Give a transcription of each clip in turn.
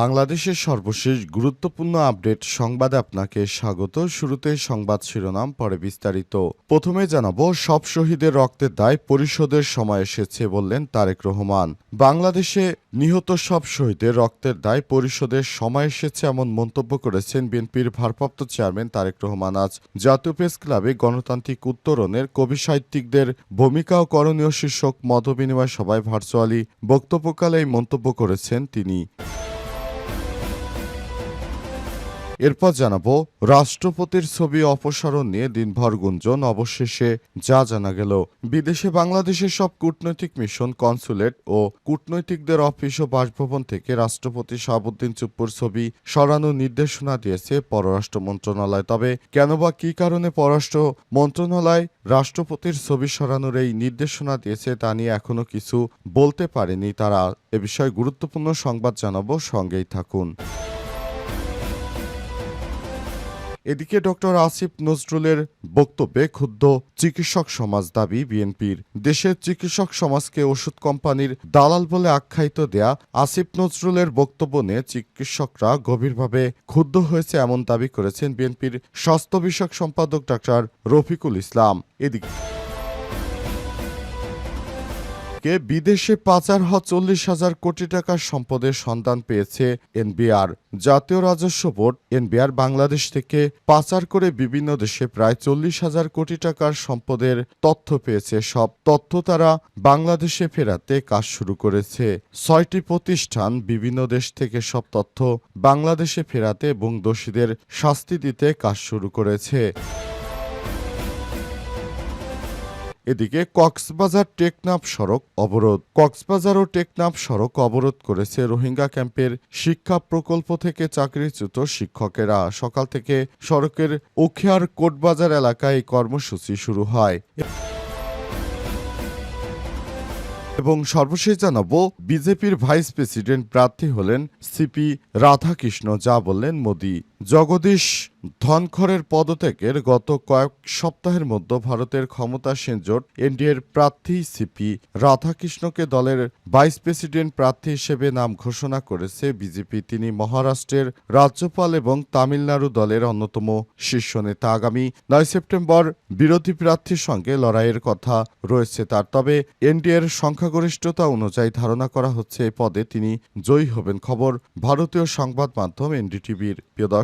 বাংলাদেশের সর্বশেষ গুরুত্বপূর্ণ আপডেট সংবাদে আপনাকে স্বাগত। শুরুতে সংবাদ শিরোনাম, পরে বিস্তারিত। প্রথমে জানাব, সব শহীদের রক্তের দায় পরিশোধের সময় এসেছে বললেন তারেক রহমান। বাংলাদেশে নিহত সব শহীদের রক্তের দায় পরিশোধের সময় এসেছে এমন মন্তব্য করেছেন বিএনপির ভারপ্রাপ্ত চেয়ারম্যান তারেক রহমান। আজ জাতীয় প্রেস ক্লাবে গণতান্ত্রিক উত্তরণের কবি সাহিত্যিকদের ভূমিকা ও করণীয় শীর্ষক মতবিনিময় সভায় ভার্চুয়ালি বক্তব্যকালে এই মন্তব্য করেছেন তিনি। এরপর জানাব, রাষ্ট্রপতির ছবি অপসারণ নিয়ে দিনভর গুঞ্জন, অবশেষে যা জানা গেল। বিদেশে বাংলাদেশের সব কূটনৈতিক মিশন, কনসুলেট ও কূটনৈতিকদের অফিস ও বাসভবন থেকে রাষ্ট্রপতি শাহাবুদ্দিন চুপ্পুর ছবি সরানোর নির্দেশনা দিয়েছে পররাষ্ট্র মন্ত্রণালয়। তবে কেন বা কী কারণে পররাষ্ট্র মন্ত্রণালয় রাষ্ট্রপতির ছবি সরানোর এই নির্দেশনা দিয়েছে তা নিয়ে এখনও কিছু বলতে পারেনি তারা। এ বিষয়ে গুরুত্বপূর্ণ সংবাদ জানাব, সঙ্গেই থাকুন। এদিকে ডক্টর আসিফ নজরুলের বক্তব্যে ক্ষুব্ধ চিকিৎসক সমাজ দাবি বিএনপির। দেশের চিকিৎসক সমাজকে ওষুধ কোম্পানির দালাল বলে আখ্যায়িত দেয়া আসিফ নজরুলের বক্তব্য নিয়ে চিকিৎসকরা গভীরভাবে ক্ষুব্ধ হয়েছে এমন দাবি করেছেন বিএনপির স্বাস্থ্য বিষয়ক সম্পাদক ডাক্তার রফিকুল ইসলাম। এদিকে কে বিদেশে পাচার হওয়া চল্লিশ হাজার কোটি টাকার সম্পদের সন্ধান পেয়েছে এনবিআর। জাতীয় রাজস্ব বোর্ড এনবিআর বাংলাদেশ থেকে পাচার করে বিভিন্ন দেশে প্রায় চল্লিশ হাজার কোটি টাকার সম্পদের তথ্য পেয়েছে। সব তথ্য তারা বাংলাদেশে ফেরাতে কাজ শুরু করেছে। ছয়টি প্রতিষ্ঠান বিভিন্ন দেশ থেকে সব তথ্য বাংলাদেশে ফেরাতে এবং দোষীদের শাস্তি দিতে কাজ শুরু করেছে। এদিকে কক্সবাজার টেকনাফ সড়ক অবরোধ। কক্সবাজার ও টেকনাফ সড়ক অবরোধ করেছে রোহিঙ্গা ক্যাম্পের শিক্ষা প্রকল্প থেকে চাকরিচ্যুত শিক্ষকেরা। সকাল থেকে সড়কের উখিয়ার কোটবাজার এলাকায় কর্মসূচি শুরু হয়। এবং সর্বশেষ জানাব, বিজেপির ভাইস প্রেসিডেন্ট প্রার্থী হলেন সিপি রাধাকৃষ্ণ, যা বললেন মোদি। জগদীশ ধনখড়ের পদত্যাগের গত কয়েক সপ্তাহের মধ্যে ভারতের ক্ষমতাসীন জোট এনডিএর প্রার্থী সিপি রাধাকৃষ্ণকে দলের ভাইস প্রেসিডেন্ট প্রার্থী হিসেবে নাম ঘোষণা করেছে বিজেপি। তিনি মহারাষ্ট্রের রাজ্যপাল এবং তামিলনাড়ু দলের অন্যতম শীর্ষ নেতা। আগামী নয় সেপ্টেম্বর বিরোধী প্রার্থীর সঙ্গে লড়াইয়ের কথা রয়েছে তার। তবে এনডিএর সংখ্যাগরিষ্ঠতা অনুযায়ী ধারণা করা হচ্ছে এই পদে তিনি জয়ী হবেন। খবর ভারতীয় সংবাদ মাধ্যম এনডিটিভির। প্রিয়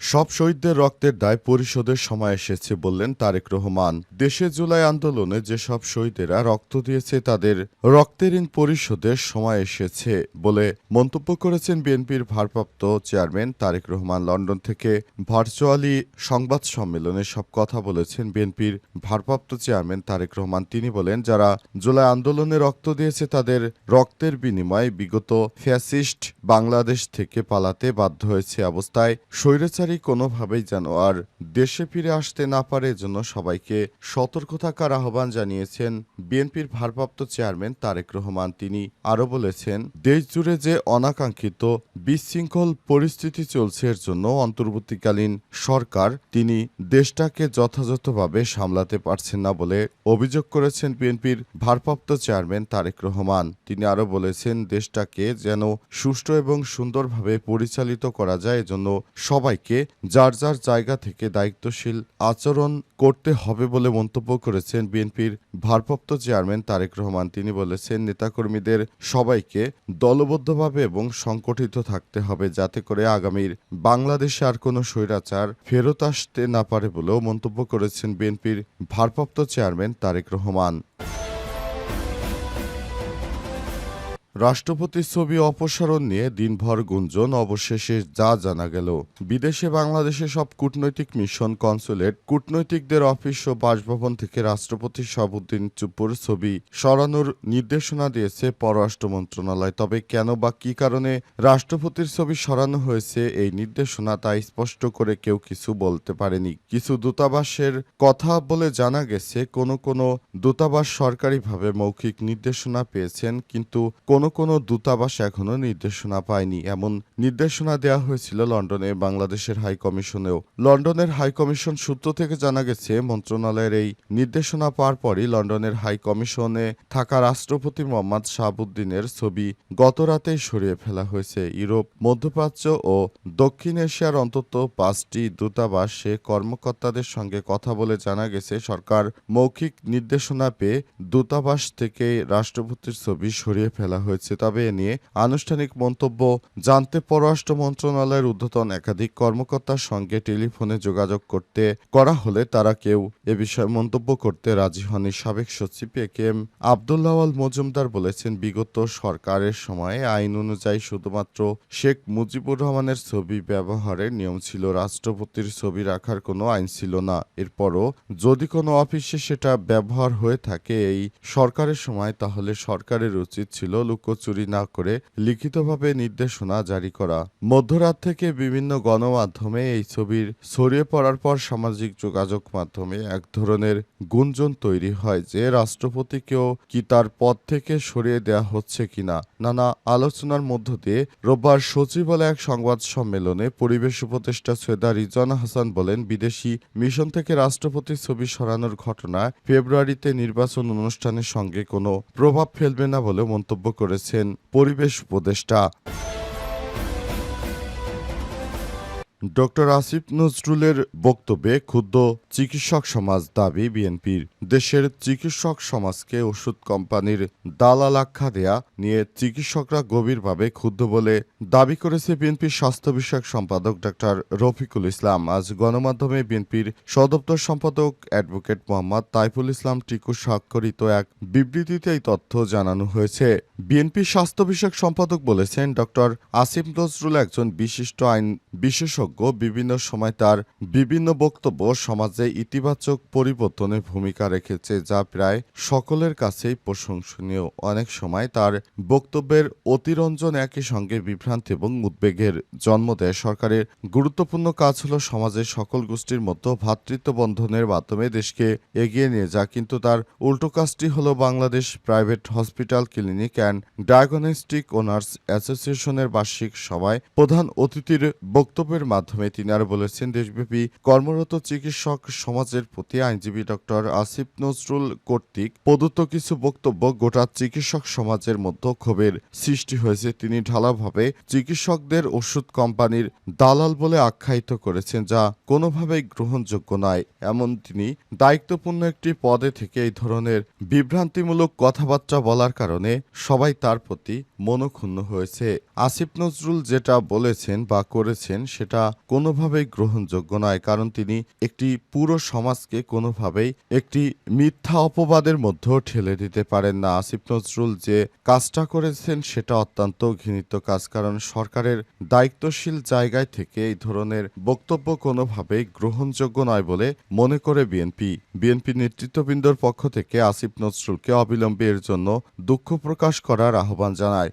সব শহীদদের রক্তের দায় পরিশোধের সময় এসেছে বললেন তারেক রহমান। দেশে জুলাই আন্দোলনে যেসব শহীদেরা রক্ত দিয়েছে, তাদের রক্তের ঋণ পরিশোধের সময় এসেছে বলে মন্তব্য করেছেন বিএনপির ভারপ্রাপ্ত চেয়ারম্যান তারেক রহমান। লন্ডন থেকে ভার্চুয়ালি সংবাদ সম্মেলনে সব কথা বলেছেন বিএনপির ভারপ্রাপ্ত চেয়ারম্যান তারেক রহমান। তিনি বলেন, যারা জুলাই আন্দোলনে রক্ত দিয়েছে, তাদের রক্তের বিনিময়ে বিগত ফ্যাসিস্ট বাংলাদেশ থেকে পালাতে বাধ্য হয়েছে অবস্থায়। স্বৈরাচারী কোনোভাবেই যেন আর দেশে ফিরে আসতে না পারে জন্য সবাইকে সতর্ক থাকার আহ্বান জানিয়েছেন বিএনপির ভারপ্রাপ্ত চেয়ারম্যান তারেক রহমান। তিনি আরও বলেছেন দেশ জুড়ে যে অনাকাঙ্ক্ষিত বিশৃঙ্খল পরিস্থিতি চলছে এর জন্য অন্তর্বর্তীকালীন সরকার তিনি দেশটাকে যথাযথভাবে সামলাতে পারছেন না বলে অভিযোগ করেছেন বিএনপির ভারপ্রাপ্ত চেয়ারম্যান তারেক রহমান। তিনি আরও বলেছেন, দেশটাকে যেন সুষ্ঠু এবং সুন্দরভাবে পরিচালিত করা যায় এজন্য সবাইকে যার যার জায়গা থেকে দায়িত্বশীল আচরণ করতে হবে বলে মন্তব্য করেছেন বিএনপির ভারপ্রাপ্ত চেয়ারম্যান তারেক রহমান। তিনি বলেছেন, নেতাকর্মীদের সবাইকে দলবদ্ধভাবে এবং সংগঠিত থাকতে হবে যাতে করে আগামীর বাংলাদেশে আর কোনো স্বৈরাচার ফেরত আসতে না পারে বলেও মন্তব্য করেছেন বিএনপির ভারপ্রাপ্ত চেয়ারম্যান তারেক রহমান। রাষ্ট্রপতির ছবি অপসারণ নিয়ে দিনভর গুঞ্জন, অবশেষে যা জানা গেল। বিদেশে বাংলাদেশে সব কূটনৈতিক মিশন কনসুলেট কূটনৈতিকদের অফিস ও বাসভবন থেকে রাষ্ট্রপতি শাহাবুদ্দিন চুপ্পুর ছবি সরানোর নির্দেশনা দিয়েছে পররাষ্ট্র মন্ত্রণালয়। তবে কেন বা কী কারণে রাষ্ট্রপতির ছবি সরানো হয়েছে এই নির্দেশনা তা স্পষ্ট করে কেউ কিছু বলতে পারেনি। কিছু দূতাবাসের কথা বলে জানা গেছে, কোনো কোনো দূতাবাস সরকারিভাবে মৌখিক নির্দেশনা পেয়েছেন, কিন্তু কোনো কোনো দূতাবাস এখনও নির্দেশনা পায়নি। এমন নির্দেশনা দেওয়া হয়েছিল লন্ডনে বাংলাদেশের হাই কমিশনেও। লন্ডনের হাই কমিশন সূত্র থেকে জানা গেছে, মন্ত্রণালয়ের এই নির্দেশনা পাওয়ার পরই লন্ডনের হাই কমিশনে থাকা রাষ্ট্রপতি মোহাম্মদ শাহাবুদ্দিনের ছবি গত রাতেই সরিয়ে ফেলা হয়েছে। ইউরোপ, মধ্যপ্রাচ্য ও দক্ষিণ এশিয়ার অন্তত পাঁচটি দূতাবাসে কর্মকর্তাদের সঙ্গে কথা বলে জানা গেছে, সরকার মৌখিক নির্দেশনা পেয়ে দূতাবাস থেকে রাষ্ট্রপতির ছবি সরিয়ে ফেলা হয়েছে। তবে এ নিয়ে আনুষ্ঠানিক মন্তব্য জানতে পররাষ্ট্র মন্ত্রণালয়ের ঊর্ধ্বতন একাধিক কর্মকর্তার সঙ্গে টেলিফোনে যোগাযোগ করতে করা হলে তারা কেউ এ বিষয়ে মন্তব্য করতে রাজি হননি। সাবেক সচিব এ কে এম আবদুল্লাওয়াল মজুমদার বলেছেন, বিগত সরকারের সময়ে আইন অনুযায়ী শুধুমাত্র শেখ মুজিবুর রহমানের ছবি ব্যবহারের নিয়ম ছিল, রাষ্ট্রপতির ছবি রাখার কোনো আইন ছিল না। এরপরও যদি কোনো অফিসে সেটা ব্যবহার হয়ে থাকে এই সরকারের সময়, তাহলে সরকারের উচিত ছিল লুকোচুরি না করে লিখিতভাবে নির্দেশনা জারি করা। মধ্যরাত থেকে বিভিন্ন গণমাধ্যমে এই ছবির ছড়িয়ে পড়ার পর সামাজিক যোগাযোগ মাধ্যমে এক ধরনের গুঞ্জন তৈরি হয় যে রাষ্ট্রপতিকেও কি তার পদ থেকে সরিয়ে দেওয়া হচ্ছে কিনা। নানা আলোচনার মধ্য দিয়ে রোববার সচিবালয় এক সংবাদ সম্মেলনে পরিবেশ উপদেষ্টা সৈয়দা রিজওয়ানা হাসান বলেন, বিদেশি মিশন থেকে রাষ্ট্রপতির ছবি সরানোর ঘটনা ফেব্রুয়ারিতে নির্বাচন অনুষ্ঠানের সঙ্গে কোনো প্রভাব ফেলবে না বলে মন্তব্য করেছেন পরিবেশ উপদেষ্টা। ডক্টর আসিফ নজরুলের বক্তব্যে ক্ষুব্ধ চিকিৎসক সমাজ দাবি বিএনপির। দেশের চিকিৎসক সমাজকে ওষুধ কোম্পানির দালাল আখ্যা দেয়া নিয়ে চিকিৎসকরা গভীরভাবে ক্ষুব্ধ বলে দাবি করেছে বিএনপির স্বাস্থ্য বিষয়ক সম্পাদক ডক্টর রফিকুল ইসলাম। আজ গণমাধ্যমে বিএনপির সদপ্তর সম্পাদক অ্যাডভোকেট মোহাম্মদ তাইফুল ইসলাম টিকু স্বাক্ষরিত এক বিবৃতিতে এই তথ্য জানানো হয়েছে। বিএনপির স্বাস্থ্য বিষয়ক সম্পাদক বলেছেন, ডক্টর আসিফ নজরুল একজন বিশিষ্ট আইন বিশেষজ্ঞ। বিভিন্ন সময় তার বিভিন্ন বক্তব্য সমাজে ইতিবাচক পরিবর্তনে ভূমিকা রেখেছে, যা প্রায় সকলের কাছেই প্রশংসনীয়। অনেক সময় তার বক্তব্যের অতিরঞ্জন একই সঙ্গে বিভ্রান্তি এবং উদ্বেগের জন্ম দেয়। সরকারের গুরুত্বপূর্ণ কাজ হল সমাজের সকল গোষ্ঠীর মতো ভ্রাতৃত্ব বন্ধনের মাধ্যমে দেশকে এগিয়ে নিয়ে যা কিন্তু তার উল্টো কাজটি হল Bangladesh private hospital clinic and diagnostic owners অ্যাসোসিয়েশনের বার্ষিক সভায় প্রধান অতিথির বক্তব্যের মাধ্যমে তিনি আরও বলেছেন, দেশব্যাপী কর্মরত চিকিৎসক সমাজের প্রতি আইনজীবী ডক্টর আসিফ নজরুল কর্তৃক প্রদত্ত কিছু বক্তব্য গোটা চিকিৎসক সমাজের মধ্যে ক্ষোভের সৃষ্টি হয়েছে। তিনি ঢালাভাবে চিকিৎসকদের ওষুধ কোম্পানির দালাল বলে আখ্যায়িত করেছেন, যা কোনোভাবেই গ্রহণযোগ্য নয়। এমন তিনি দায়িত্বপূর্ণ একটি পদে থেকে এই ধরনের বিভ্রান্তিমূলক কথাবার্তা বলার কারণে সবাই তার প্রতি মনক্ষুণ্ণ হয়েছে। আসিফ নজরুল যেটা বলেছেন বা করেছেন, সেটা কোনোভাবেই গ্রহণযোগ্য নয়, কারণ তিনি একটি পুরো সমাজকে কোনোভাবেই একটি মিথ্যা অপবাদের মধ্যেও ঠেলে দিতে পারেন না। আসিফ নজরুল যে কাজটা করেছেন সেটা অত্যন্ত ঘৃণিত কাজ, কারণ সরকারের দায়িত্বশীল জায়গায় থেকে এই ধরনের বক্তব্য কোনোভাবেই গ্রহণযোগ্য নয় বলে মনে করে বিএনপি। বিএনপি নেতৃত্ববৃন্দর পক্ষ থেকে আসিফ নজরুলকে অবিলম্বে এর জন্য দুঃখ প্রকাশ করার আহ্বান জানায়।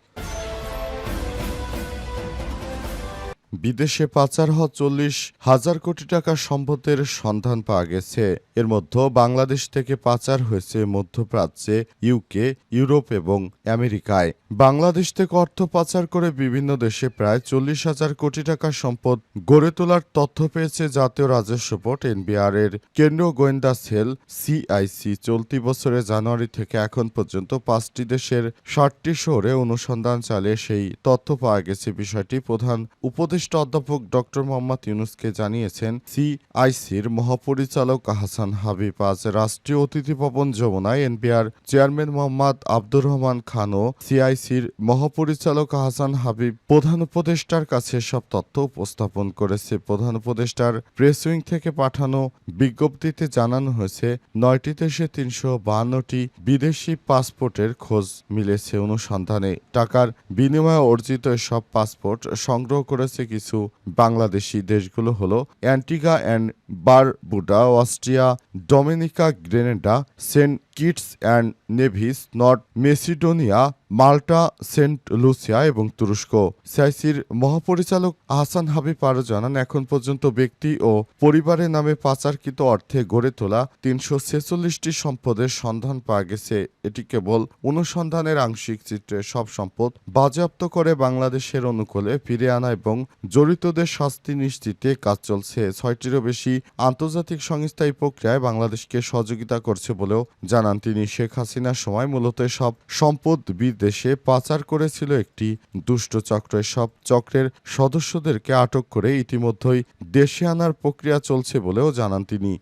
বিদেশে পাচার হওয়া চল্লিশ হাজার কোটি টাকা সম্পদের সন্ধান পাওয়া গেছে। এর মধ্যে বাংলাদেশ থেকে পাচার হয়েছে মধ্যপ্রাচ্যে ইউকে ইউরোপ এবং আমেরিকায়। বাংলাদেশ থেকে অর্থ পাচার করে বিভিন্ন দেশে প্রায় চল্লিশ হাজার কোটি টাকা সম্পদ গড়ে তোলার তথ্য পেয়েছে জাতীয় রাজস্ব বোর্ড এনবিআর এর। কেন্দ্রীয় গোয়েন্দা সেল সিআইসি চলতি বছরের জানুয়ারি থেকে এখন পর্যন্ত পাঁচটি দেশের ষাটটি শহরে অনুসন্ধান চালিয়ে সেই তথ্য পাওয়া গেছে। বিষয়টি প্রধান উপদেষ্টা উপদেষ্টা অধ্যাপক ডক্টর মোহাম্মদ ইউনুসকে জানিয়েছেন, সিআইসির মহাপরিচালক হাসান হাবিব আজ রাষ্ট্রীয় অতিথি ভবন যমুনায় এনপিআর চেয়ারম্যান মোহাম্মদ আব্দুর রহমান খান ও সিআইসির মহাপরিচালক হাসান হাবিব প্রধান উপদেষ্টার কাছে সব তথ্য উপস্থাপন করেছে। প্রধান উপদেষ্টার প্রেস উইং থেকে পাঠানো বিজ্ঞপ্তিতে জানানো হয়েছে, নয়টি দেশে তিনশো বাহান্নটি বিদেশি পাসপোর্টের খোঁজ মিলেছে। অনুসন্ধানে টাকার বিনিময়ে অর্জিত সব পাসপোর্ট সংগ্রহ করেছে কিছু বাংলাদেশি দেশগুলো হলো Antigua and Barbuda Austria Dominica Grenada Saint Kitts and Nevis North Macedonia Malta Saint Lucia এবং তুরস্ক। সাইসির মহাপরিচালক আহসান হাবিব আরও জানান, এখন পর্যন্ত ব্যক্তি ও পরিবারের নামে পাচারকৃত অর্থে গড়ে তোলা তিনশো ছেচল্লিশটি সম্পদের সন্ধান পাওয়া গেছে। এটি কেবল অনুসন্ধানের আংশিক চিত্রে সব সম্পদ বাজেয়াপ্ত করে বাংলাদেশের অনুকূলে ফিরে আনা এবং জড়িতদের শাস্তি নিশ্চিতে কাজ চলছে। ছয়টিরও বেশি আন্তর্জাতিক সংস্থা এই প্রক্রিয়ায় বাংলাদেশকে সহযোগিতা করছে বলেও জানান তিনি, শেখ হাসিনার সময় মূলত সব সম্পদ বিদেশে পাচার করেছিল একটি দুষ্ট চক্র। সব চক্রের সদস্যদেরকে আটক করে ইতিমধ্যেই দেশে আনার প্রক্রিয়া চলছে বলেও জানান তিনি।